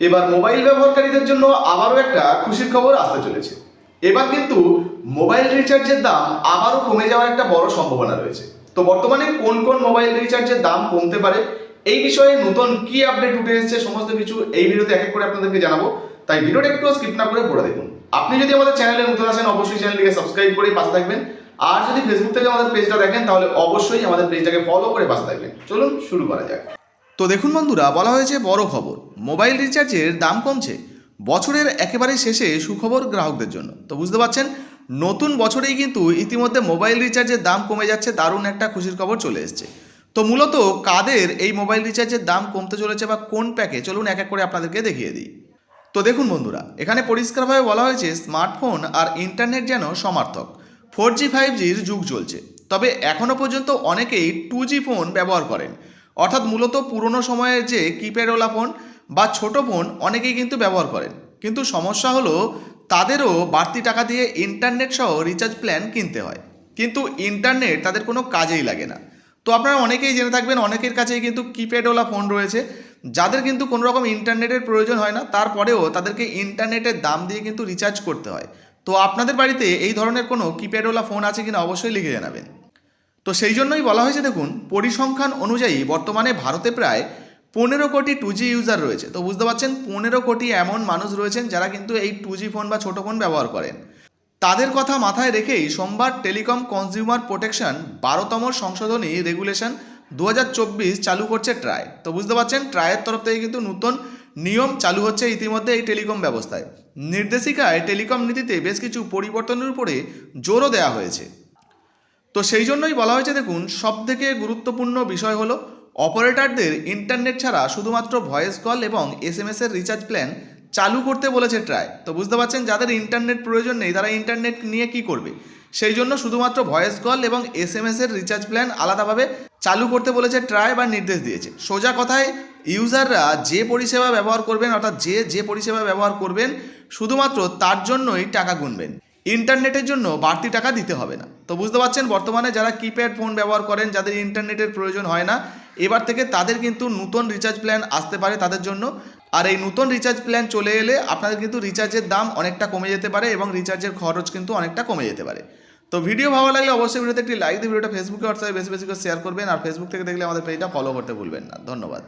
এবার মোবাইল ব্যবহারকারীদের জন্য আবারও একটা খুশির খবর আসতে চলেছে। এবার কিন্তু মোবাইল রিচার্জের দাম আবারও কমে যাওয়ার একটা বড় সম্ভাবনা রয়েছে। তো বর্তমানে কোন কোন মোবাইল রিচার্জের দাম কমতে পারে, এই বিষয়ে নতুন কি আপডেট উঠে এসেছে, সমস্ত কিছু এই ভিডিওতে এক এক করে আপনাদেরকে জানাব। তাই ভিডিওটা একটু স্কিপ না করে পড়ে দেখুন। আপনি যদি আমাদের চ্যানেলে নতুন আসেন, অবশ্যই চ্যানেলটিকে সাবস্ক্রাইব করে পাশে থাকবেন। আর যদি ফেসবুক থেকে আমাদের পেজটা দেখেন, তাহলে অবশ্যই আমাদের পেজটাকে ফলো করে পাশে থাকবেন। চলুন শুরু করা যাক। তো দেখুন বন্ধুরা, বলা হয়েছে বড় খবর। মোবাইল রিচার্জের দাম কমছে, বছরের একেবারে শেষে সুখবর গ্রাহকদের জন্য। তো বুঝতে পারছেন, নতুন বছরেই কিন্তু ইতিমধ্যে মোবাইল রিচার্জের দাম কমে যাচ্ছে, দারুণ একটা খুশির খবর চলে এসছে। তো মূলত কাদের এই মোবাইল রিচার্জের দাম কমতে চলেছে বা কোন প্যাকে? চলুন এক এক করে আপনাদেরকে দেখিয়ে দিই। তো দেখুন বন্ধুরা, এখানে পরিষ্কারভাবে বলা হয়েছে, স্মার্টফোন আর ইন্টারনেট যেন সমার্থক। ফোর জি, ফাইভ জির যুগ চলছে। তবে এখনও পর্যন্ত অনেকেই টু জি ফোন ব্যবহার করেন। অর্থাৎ মূলত পুরনো সময়ের যে কিপ্যাডওয়ালা ফোন বা ছোট ফোন অনেকেই কিন্তু ব্যবহার করেন। কিন্তু সমস্যা হলো তাদেরও বাড়তি টাকা দিয়ে ইন্টারনেট সহ রিচার্জ প্ল্যান কিনতে হয়। কিন্তু ইন্টারনেট তাদের কোনো কাজেই লাগে না। তো আপনারা অনেকেই জেনে থাকবেন, অনেকের কাছেই কিন্তু কিপ্যাডওয়ালা ফোন রয়েছে। যাদের কিন্তু কোনো রকম ইন্টারনেটের প্রয়োজন হয় না, তারপরেও তাদেরকে ইন্টারনেটের দাম দিয়ে কিন্তু রিচার্জ করতে হয়। তো আপনাদের বাড়িতে এই ধরনের কোনো কিপ্যাডওয়ালা ফোন আছে কিনা অবশ্যই লিখে জানাবেন। তো সেই জন্যই বলা হয়েছে, দেখুন, পরিসংখ্যান অনুযায়ী বর্তমানে ভারতে প্রায় পনেরো কোটি টু ইউজার রয়েছে। তো বুঝতে পারছেন, পনেরো কোটি এমন মানুষ রয়েছেন যারা কিন্তু এই টু জি ফোন বা ছোটো ফোন ব্যবহার করেন। তাদের কথা মাথায় রেখেই সোমবার টেলিকম কনজিউমার প্রোটেকশন বারোতম সংশোধনী রেগুলেশন দু হাজার চব্বিশ চালু করছে ট্রাই। তো বুঝতে পারছেন ট্রায়ের তরফ থেকে কিন্তু নতুন নিয়ম চালু হচ্ছে ইতিমধ্যে এই টেলিকম ব্যবস্থায়। নির্দেশিকায় টেলিকম নীতিতে বেশ কিছু পরিবর্তনের উপরে জোরও দেওয়া হয়েছে। তো সেই জন্যই বলা হয়েছে, দেখুন সব থেকে গুরুত্বপূর্ণ বিষয় হলো, অপারেটরদের ইন্টারনেট ছাড়া শুধুমাত্র ভয়েস কল এবং এস এম এর রিচার্জ প্ল্যান চালু করতে বলেছে ট্রাই। তো বুঝতে পারছেন, যাদের ইন্টারনেট প্রয়োজন নেই, তারা ইন্টারনেট নিয়ে কি করবে? সেই জন্য শুধুমাত্র ভয়েস কল এবং এস এম এর রিচার্জ প্ল্যান আলাদাভাবে চালু করতে বলেছে ট্রাই বা নির্দেশ দিয়েছে। সোজা কথায়, ইউজাররা যে পরিষেবা ব্যবহার করবেন, অর্থাৎ যে যে পরিষেবা ব্যবহার করবেন, শুধুমাত্র তার জন্যই টাকা গুনবেন। ইন্টারনেটের জন্য বাড়তি টাকা দিতে হবে না। তো বুঝতে পারছেন, বর্তমানে যারা কিপ্যাড ফোন ব্যবহার করেন, যাদের ইন্টারনেটের প্রয়োজন হয় না, এবার থেকে তাদের কিন্তু নতুন রিচার্জ প্ল্যান আসতে পারে তাদের জন্য। আর এই নতুন রিচার্জ প্ল্যান চলে এলে আপনাদের কিন্তু রিচার্জের দাম অনেকটা কমে যেতে পারে এবং রিচার্জের খরচ কিন্তু অনেকটা কমে যেতে পারে। তো ভিডিও ভালো লাগলে অবশ্যই ভিডিওতে একটি লাইক দিয়ে ভিডিওটা ফেসবুকে হোয়াটসঅ্যাপে বেশি বেশি করে শেয়ার করবেন। আর ফেসবুক থেকে দেখলে আমাদের পেজটা ফলো করতে ভুলবেন না। ধন্যবাদ।